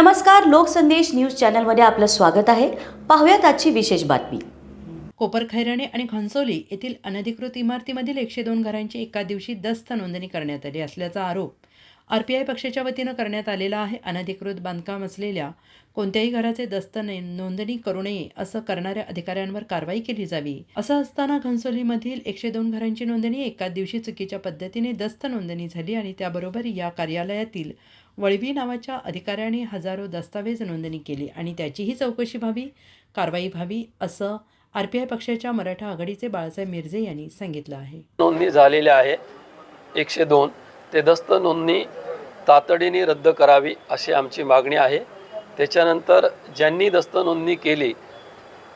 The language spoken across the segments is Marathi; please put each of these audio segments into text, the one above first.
नमस्कार लोकसंदेश न्यूज चॅनलमध्ये आपलं स्वागत आहे. पाहूयात आजची विशेष बातमी. कोपरखैरणे आणि घनसोली येथील अनधिकृत इमारतीमधील एकशे दोन घरांची एका दिवशी दस्त नोंदणी करण्यात आली असल्याचा आरोप आर पी आय पक्षाच्या वतीनं करण्यात आलेला आहे अनधिकृत बांधकाम असलेल्या कोणत्याही घराचे दस्त नोंदणी करू नये असं करणाऱ्या अधिकाऱ्यांवर कारवाई केली जावी. असं असताना घनसोलीमधील एकशे दोन घरांची नोंदणी एकाच दिवशी चुकीच्या पद्धतीने दस्त नोंदणी झाली आणि त्याबरोबर या कार्यालयातील वळवी नावाच्या अधिकाऱ्याने हजारो दस्तावेज नोंदणी केली आणि त्याचीही चौकशी व्हावी कारवाई व्हावी असं आर पी आय पक्षाच्या मराठा आघाडीचे बाळासाहेब मिरजे यांनी सांगितलं आहे. नोंदणी झालेल्या आहे एकशे दोन. ते दस्त नोंदणी तातडीने रद्द करावी अशी आमची मागणी आहे. त्याच्यानंतर ज्यांनी दस्त नोंदणी केली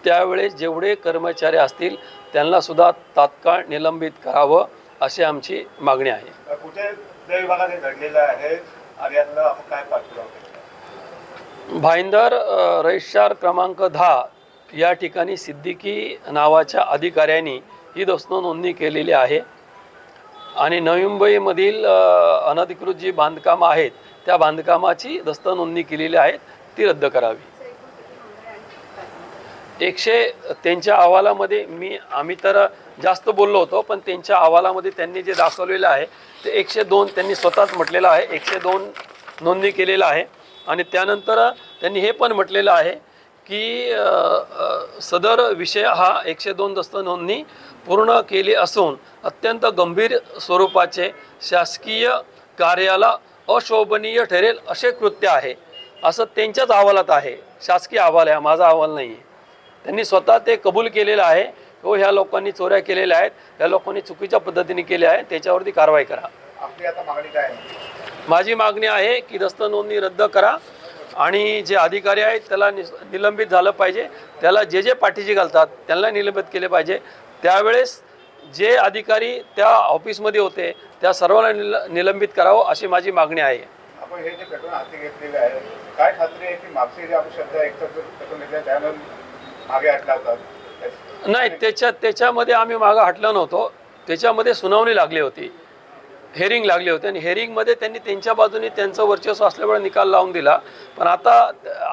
त्यावेळेस जेवढे कर्मचारी असतील त्यांना सुद्धा तात्काळ निलंबित करावं अशी आमची मागणी आहे. हे? भाईंदर रजिस्ट्रार क्रमांक दहा या ठिकाणी सिद्दीकी नावाच्या अधिकाऱ्यांनी ही दस्त नोंदणी केलेली आहे. आणि नवी मुंबईमधील अनधिकृत जी बांधकामं आहेत त्या बांधकामाची दस्त नोंदणी केलेली आहे ती रद्द करावी. एकशे त्यांच्या अहवालामध्ये मी आम्ही तर जास्त बोललो होतो पण त्यांच्या अहवालामध्ये त्यांनी जे दाखवलेलं आहे ते एकशे दोन त्यांनी स्वतःच म्हटलेलं आहे एकशे दोन नोंदणी केलेलं आहे. आणि त्यानंतर त्यांनी हे पण म्हटलेलं आहे की सदर विषय हा एकशे दोन दस्त नोंदणी पूर्ण केली असून अत्यंत गंभीर स्वरूपाचे शासकीय कार्याला अशोभनीय ठरेल असे कृत्य आहे. असं त्यांच्याच अहवालात आहे. शासकीय अहवाल आहे हा माझा अहवाल नाही आहे त्यांनी स्वतः ते कबूल केलेलं आहे हो ह्या लोकांनी चोऱ्या केलेल्या आहेत ह्या लोकांनी चुकीच्या पद्धतीने केल्या आहे त्याच्यावरती कारवाई करा. आपली आता मागणी काय आहे? माझी मागणी आहे की दस्त नोंदणी रद्द करा. आणि जे अधिकारी आहेत त्याला निस निलंबित झालं पाहिजे. त्याला जे जे पाठीशी घालतात त्यांना निलंबित केले पाहिजे. त्यावेळेस जे अधिकारी त्या ऑफिसमध्ये होते त्या सर्वांना निल निलंबित करावं अशी माझी मागणी आहे. आपण हे जे पेट्रोल हाती घेतलेले आहे काय खात्री आहे की मागचे जे आपण श्रद्धा एकतर पेट्रोल घेतले त्यानं मागे हटला होता? त्याच- नाही त्याच्या त्याच्यामध्ये आम्ही मागं हटलो नव्हतो. त्याच्यामध्ये सुनावणी लागली होती. हेरिंग लागली होती आणि हेरिंगमध्ये त्यांनी त्यांच्या बाजूने त्यांचं वर्चस्व असल्यामुळे निकाल लावून दिला. पण आता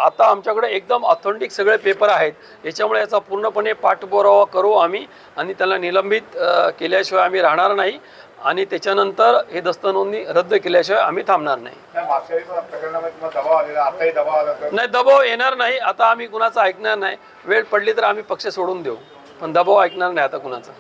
आता आमच्याकडे एकदम ऑथेंटिक सगळे पेपर आहेत. याच्यामुळे याचा पूर्णपणे पाठपुरावा करू आम्ही आणि त्याला निलंबित केल्याशिवाय आम्ही राहणार नाही आणि त्याच्यानंतर हे दस्त नोंदणी रद्द केल्याशिवाय आम्ही थांबणार नाही. नाही दबाव येणार नाही. आता आम्ही कुणाचा ऐकणार नाही. वेळ पडली तर आम्ही पक्ष सोडून देऊ. पण दबाव ऐकणार नाही आता कुणाचा.